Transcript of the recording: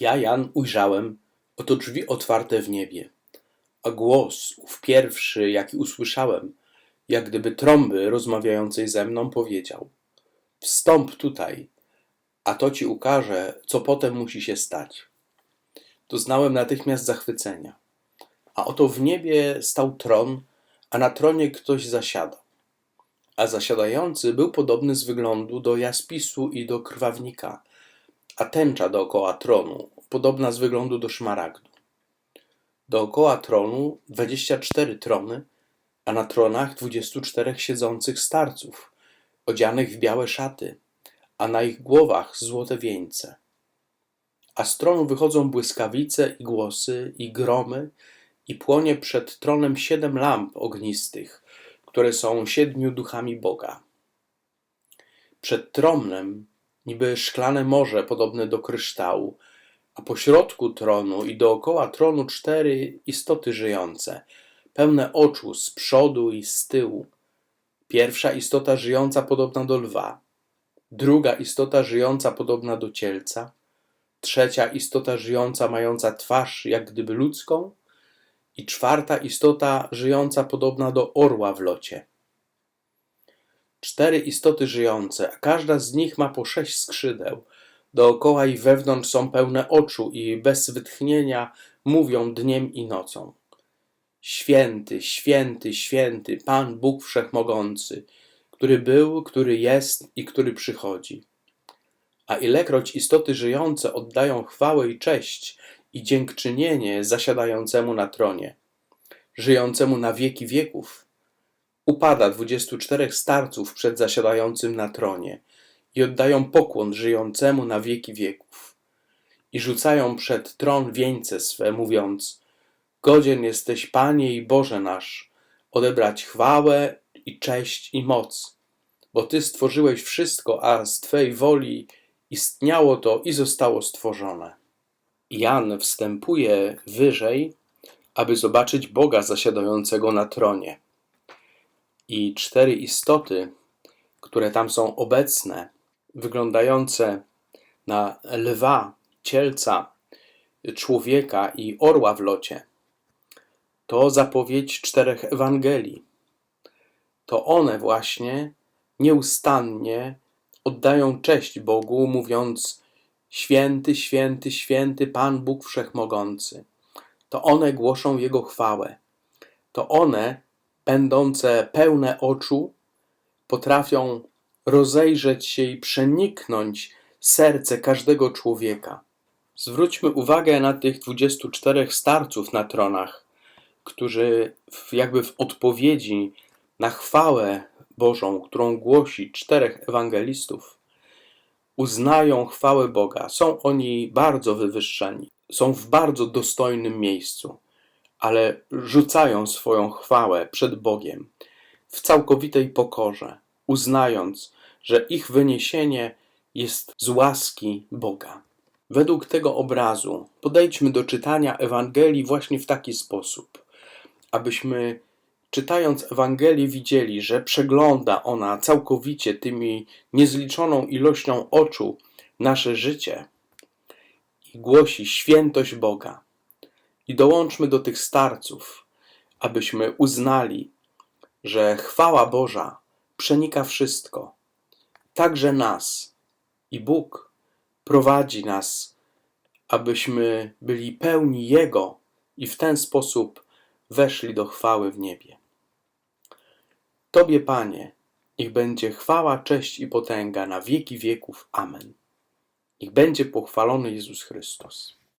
Ja, Jan, ujrzałem, oto drzwi otwarte w niebie, a głos, ów pierwszy, jaki usłyszałem, jak gdyby trąby rozmawiającej ze mną, powiedział: Wstąp tutaj, a to ci ukaże, co potem musi się stać. Doznałem natychmiast zachwycenia. A oto w niebie stał tron, a na tronie ktoś zasiadał. A zasiadający był podobny z wyglądu do jaspisu i do krwawnika, a tęcza dookoła tronu, podobna z wyglądu do szmaragdu. Dookoła tronu dwadzieścia cztery trony, a na tronach dwudziestu czterech siedzących starców, odzianych w białe szaty, a na ich głowach złote wieńce. A z tronu wychodzą błyskawice i głosy i gromy, i płonie przed tronem siedem lamp ognistych, które są siedmiu duchami Boga. Przed tronem niby szklane morze podobne do kryształu, a pośrodku tronu i dookoła tronu cztery istoty żyjące, pełne oczu z przodu i z tyłu. Pierwsza istota żyjąca podobna do lwa, druga istota żyjąca podobna do cielca, trzecia istota żyjąca mająca twarz jak gdyby ludzką i czwarta istota żyjąca podobna do orła w locie. Cztery istoty żyjące, a każda z nich ma po sześć skrzydeł. Dookoła i wewnątrz są pełne oczu i bez wytchnienia mówią dniem i nocą. Święty, święty, święty, Pan Bóg Wszechmogący, który był, który jest i który przychodzi. A ilekroć istoty żyjące oddają chwałę i cześć i dziękczynienie zasiadającemu na tronie, żyjącemu na wieki wieków, upada dwudziestu czterech starców przed zasiadającym na tronie i oddają pokłon żyjącemu na wieki wieków. I rzucają przed tron wieńce swe, mówiąc: Godzien jesteś, Panie i Boże nasz, odebrać chwałę i cześć i moc, bo Ty stworzyłeś wszystko, a z Twej woli istniało to i zostało stworzone. Jan wstępuje wyżej, aby zobaczyć Boga zasiadającego na tronie. I cztery istoty, które tam są obecne, wyglądające na lwa, cielca, człowieka i orła w locie, to zapowiedź czterech Ewangelii. To one właśnie nieustannie oddają cześć Bogu, mówiąc: Święty, święty, święty Pan Bóg Wszechmogący. To one głoszą Jego chwałę. To one, będące pełne oczu, potrafią rozejrzeć się i przeniknąć serce każdego człowieka. Zwróćmy uwagę na tych 24 starców na tronach, którzy jakby w odpowiedzi na chwałę Bożą, którą głosi czterech ewangelistów, uznają chwałę Boga. Są oni bardzo wywyższeni, są w bardzo dostojnym miejscu, ale rzucają swoją chwałę przed Bogiem w całkowitej pokorze, uznając, że ich wyniesienie jest z łaski Boga. Według tego obrazu podejdźmy do czytania Ewangelii właśnie w taki sposób, abyśmy czytając Ewangelię widzieli, że przegląda ona całkowicie tymi niezliczoną ilością oczu nasze życie i głosi świętość Boga. I dołączmy do tych starców, abyśmy uznali, że chwała Boża przenika wszystko, także nas. I Bóg prowadzi nas, abyśmy byli pełni Jego i w ten sposób weszli do chwały w niebie. Tobie, Panie, niech będzie chwała, cześć i potęga na wieki wieków. Amen. Niech będzie pochwalony Jezus Chrystus.